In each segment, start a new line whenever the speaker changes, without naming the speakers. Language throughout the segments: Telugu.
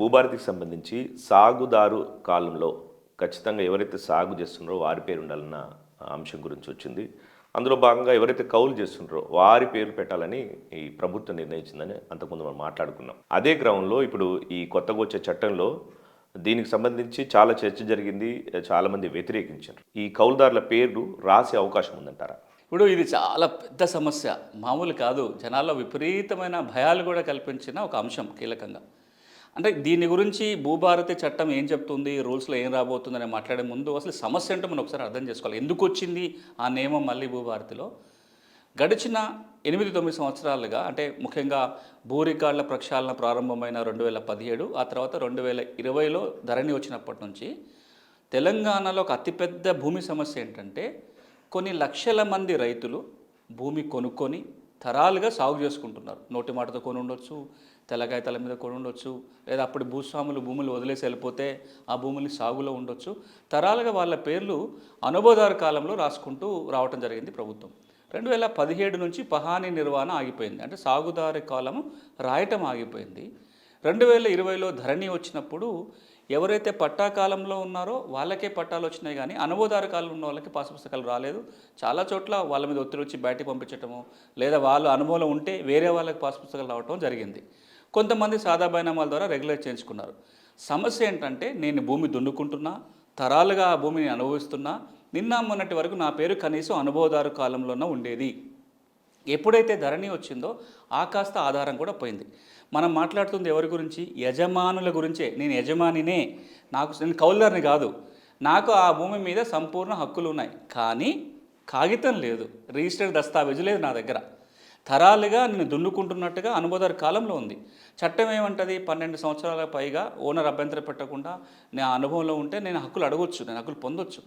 భూభారతికి సంబంధించి సాగుదారు కాలంలో ఖచ్చితంగా ఎవరైతే సాగు చేస్తున్నారో వారి పేరు ఉండాలన్న అంశం గురించి వచ్చింది. అందులో భాగంగా ఎవరైతే కౌలు చేస్తున్నారో వారి పేరు పెట్టాలని ఈ ప్రభుత్వం నిర్ణయించిందని అంతకుముందు మనం మాట్లాడుకున్నాం. అదే క్రమంలో ఇప్పుడు ఈ కొత్తగా వచ్చే చట్టంలో దీనికి సంబంధించి చాలా చర్చ జరిగింది చాలామంది వ్యతిరేకించారు. ఈ కౌలుదారుల పేర్లు రాసే అవకాశం ఉందంటారా?
ఇప్పుడు ఇది చాలా పెద్ద సమస్య. మామూలు కాదు. జనాల్లో విపరీతమైన భయాలు కూడా కల్పించిన ఒక అంశం కీలకంగా. అంటే దీని గురించి భూభారతి చట్టం ఏం చెప్తుంది రూల్స్లో ఏం రాబోతుందని మాట్లాడే ముందు అసలు సమస్య అంటే మనం ఒకసారి అర్థం చేసుకోవాలి. ఎందుకు వచ్చింది ఆ నియమం మళ్ళీ భూభారతిలో? గడిచిన ఎనిమిది తొమ్మిది సంవత్సరాలుగా అంటే ముఖ్యంగా భూ రికార్డుల ప్రక్షాళన ప్రారంభమైన రెండు వేల పదిహేడు ఆ తర్వాత రెండు వేల ఇరవైలో ధరణి వచ్చినప్పటి నుంచి తెలంగాణలో ఒక అతిపెద్ద భూమి సమస్య ఏంటంటే కొన్ని లక్షల మంది రైతులు భూమి కొనుక్కొని తరాలుగా సాగు చేసుకుంటున్నారు. నోటి మాటతో కొని ఉండొచ్చు తెల్లకాయతల మీద కొని ఉండొచ్చు లేదా అప్పుడు భూస్వాములు భూములు వదిలేసి వెళ్ళిపోతే ఆ భూముల్ని సాగులో ఉండొచ్చు. తరాలుగా వాళ్ళ పేర్లు అనుభవదారు కాలంలో రాసుకుంటూ రావటం జరిగింది ప్రభుత్వం. రెండు వేల పదిహేడు నుంచి పహానీ నిర్వహణ ఆగిపోయింది. అంటే సాగుదారి కాలం రాయటం ఆగిపోయింది. రెండు వేల ఇరవైలో ధరణి వచ్చినప్పుడు ఎవరైతే పట్టా కాలంలో ఉన్నారో వాళ్ళకే పట్టాలు వచ్చినాయి కానీ అనుభవదారు కాలంలో ఉన్న వాళ్ళకి పాస్ పుస్తకాలు రాలేదు. చాలా చోట్ల వాళ్ళ మీద ఒత్తిడి వచ్చి బయటికి పంపించటము లేదా వాళ్ళు అనుభవంలో ఉంటే వేరే వాళ్ళకి పాస్ పుస్తకాలు రావటం జరిగింది. కొంతమంది సాదా బైనామాల ద్వారా రెగ్యులేట్ చేయించుకున్నారు. సమస్య ఏంటంటే నేను భూమి దున్నుకుంటున్నా తరాలుగా ఆ భూమిని అనుభవిస్తున్నా నిన్న మొన్నటి వరకు నా పేరు కనీసం అనుభవదారు కాలంలోనే ఉండేది. ఎప్పుడైతే ధరణి వచ్చిందో ఆ కాస్త ఆధారం కూడా పోయింది. మనం మాట్లాడుతుంది ఎవరి గురించి? యజమానుల గురించే. నేను యజమానినే. నాకు నేను కౌలుదారిని కాదు. నాకు ఆ భూమి మీద సంపూర్ణ హక్కులు ఉన్నాయి కానీ కాగితం లేదు. రిజిస్టర్డ్ దస్తావేజు లేదు నా దగ్గర. తరాలుగా నేను దున్నుకుంటున్నట్టుగా అనుభవదారు కాలంలో ఉంది. చట్టం ఏమంటది? పన్నెండు సంవత్సరాల పైగా ఓనర్ అభ్యంతరం పెట్టకుండా నా అనుభవంలో ఉంటే నేను హక్కులు అడగొచ్చు. నేను హక్కులు పొందొచ్చు.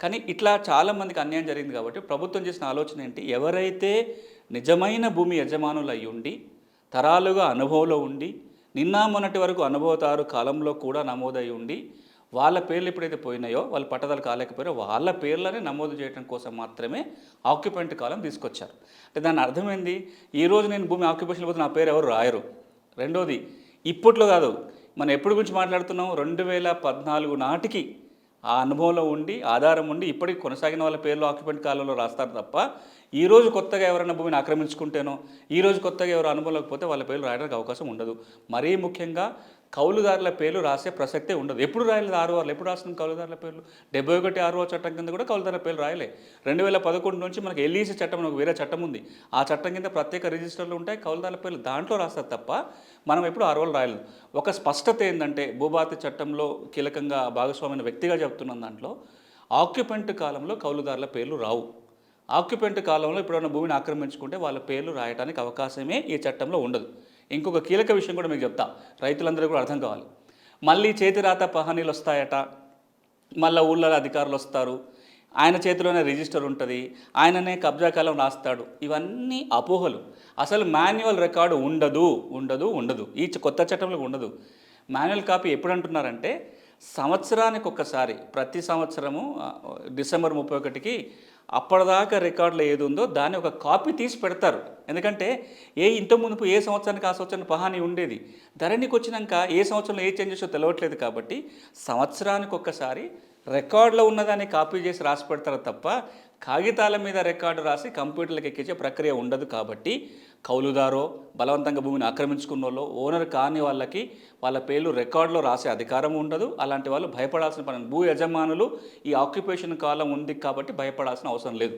కానీ ఇట్లా చాలామందికి అన్యాయం జరిగింది కాబట్టి ప్రభుత్వం చేసిన ఆలోచన ఏంటి? ఎవరైతే నిజమైన భూమి యజమానులు అయి ఉండి తరాలుగా అనుభవంలో ఉండి నిన్న మొన్నటి వరకు అనుభవతారు కాలంలో కూడా నమోదై ఉండి వాళ్ళ పేర్లు ఎప్పుడైతే పోయినాయో వాళ్ళు పట్టదాలు కాలేకపోయారో వాళ్ళ పేర్లనే నమోదు చేయడం కోసం మాత్రమే ఆక్యుపెంట్ కాలం తీసుకొచ్చారు. అంటే దాని అర్థమైంది ఈ రోజు నేను భూమి ఆక్యుపేషన్ పోతే నా పేరు ఎవరు రాయరు. రెండోది ఇప్పట్లో కాదు మనం ఎప్పుడు గురించి మాట్లాడుతున్నాం? రెండు వేల పద్నాలుగు నాటికి ఆ అనుభవంలో ఉండి ఆధారం ఉండి ఇప్పటికి కొనసాగిన వాళ్ళ పేర్లు ఆక్యుపెంట్ కాలంలో రాస్తారు తప్ప ఈ రోజు కొత్తగా ఎవరైనా భూమిని ఆక్రమించుకుంటేనో ఈ రోజు కొత్తగా ఎవరు అనుభవంలోకి పోతే వాళ్ళ పేర్లు రాయడానికి అవకాశం ఉండదు. మరీ ముఖ్యంగా కౌలుదారుల పేర్లు రాసే ప్రసక్తే ఉండదు. ఎప్పుడు రాయలేదు ఆరు వాళ్ళు ఎప్పుడు రాసిన కౌలుదారుల పేర్లు? డెబ్బై ఒకటి ఆరో చట్టం కింద కూడా కౌలుదారుల పేర్లు రాయలే. రెండు వేల పదకొండు నుంచి మనకి ఎల్ఈసీ చట్టం అని ఒక వేరే చట్టం ఉంది. ఆ చట్టం కింద ప్రత్యేక రిజిస్టర్లు ఉంటాయి. కౌలుదారుల పేర్లు దాంట్లో రాస్తారు తప్ప మనం ఎప్పుడు ఆరు వాళ్ళు రాయలేదు. ఒక స్పష్టత ఏంటంటే భూభారతి చట్టంలో కీలకంగా భాగస్వామైన వ్యక్తిగా చెప్తున్న దాంట్లో ఆక్యుపెంట్ కాలంలో కౌలుదారుల పేర్లు రావు. ఆక్యుపెంట్ కాలంలో ఎప్పుడైనా భూమిని ఆక్రమించుకుంటే వాళ్ళ పేర్లు రాయడానికి అవకాశమే ఈ చట్టంలో ఉండదు. ఇంకొక కీలక విషయం కూడా మీకు చెప్తా. రైతులందరూ కూడా అర్థం కావాలి. మళ్ళీ చేతిరాత పహానీలు వస్తాయట. మళ్ళీ ఊళ్ళో అధికారులు వస్తారు. ఆయన చేతిలోనే రిజిస్టర్ ఉంటుంది. ఆయననే కబ్జా కాలం రాస్తాడు. ఇవన్నీ అపోహలు. అసలు మాన్యువల్ రికార్డు ఉండదు ఉండదు ఉండదు. ఈ కొత్త చట్టంలో ఉండదు. మాన్యువల్ కాపీ ఎప్పుడు అంటున్నారంటే సంవత్సరానికి ఒక్కసారి ప్రతి సంవత్సరము డిసెంబర్ ముప్పై ఒకటికి అప్పటిదాకా రికార్డులో ఏది ఉందో దాన్ని ఒక కాపీ తీసి పెడతారు. ఎందుకంటే ఏ ఇంత మునుపు ఏ సంవత్సరానికి ఆ సంవత్సరానికి పహాని ఉండేది. ధరణికి వచ్చినాక ఏ సంవత్సరంలో ఏ చేంజెస్ తెలియట్లేదు కాబట్టి సంవత్సరానికి ఒక్కసారి రికార్డులో ఉన్నదాన్ని కాపీ చేసి రాసి పెడతారు తప్ప కాగితాల మీద రికార్డు రాసి కంప్యూటర్లకు ఎక్కించే ప్రక్రియ ఉండదు కాబట్టి కౌలుదారో బలవంతంగా భూమిని ఆక్రమించుకున్న వాళ్ళు ఓనర్ కాని వాళ్ళకి వాళ్ళ పేర్లు రికార్డులో రాసే అధికారం ఉండదు. అలాంటి వాళ్ళు భయపడాల్సిన పని భూ యజమానులు ఈ ఆక్యుపేషన్ కాలం ఉంది కాబట్టి భయపడాల్సిన అవసరం లేదు.